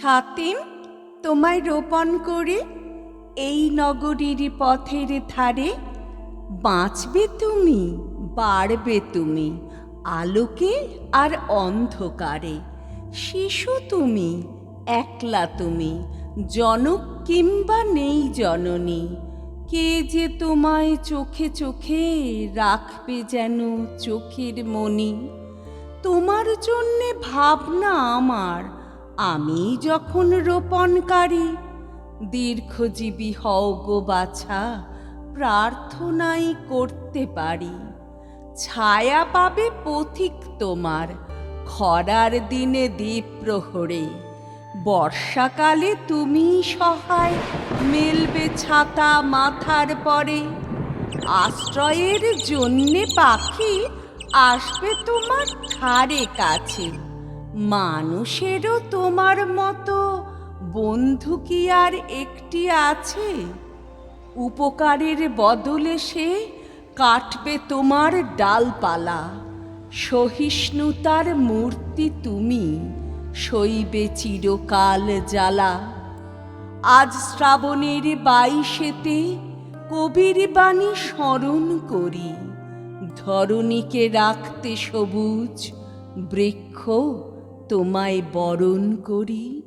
ছাতিম, তোমায় রোপণ করে। এই নগরীর পথের ধারে বাঁচবে তুমি, বাড়বে তুমি, আলোকে আর অন্ধকারে। শিশু তুমি, একলা তুমি, জনক কিংবা নেই জননী, কে যে তোমায় চোখে চোখে রাখবে যেন চোখের মনি তোমার জন্যে ভাবনা আমার আমি যখন রোপণকারী, দীর্ঘজীবী হও গো বাছা, প্রার্থনাই করতে পারি। ছায়া পাবে পথিক তোমার, খরার দিনে দ্বীপ প্রহরে। বর্ষাকালে তুমি সহায়, মেলবে ছাতা মাথার পরে। আশ্রয়ের জন্যে পাখি আসবে তোমার ধারে কাছে। মানুষেরও তোমার মতো বন্ধু কি আর একটি আছে? উপকারের বদলে সে কাটবে তোমার ডালপালা। সহিষ্ণুতার মূর্তি তুমি, সইবে চিরকাল জ্বালা। আজ শ্রাবণের বাইশেতে কবির বাণী স্মরণ করি। ধরণীকে রাখতে সবুজ বৃক্ষ তোমায় বরণ করি।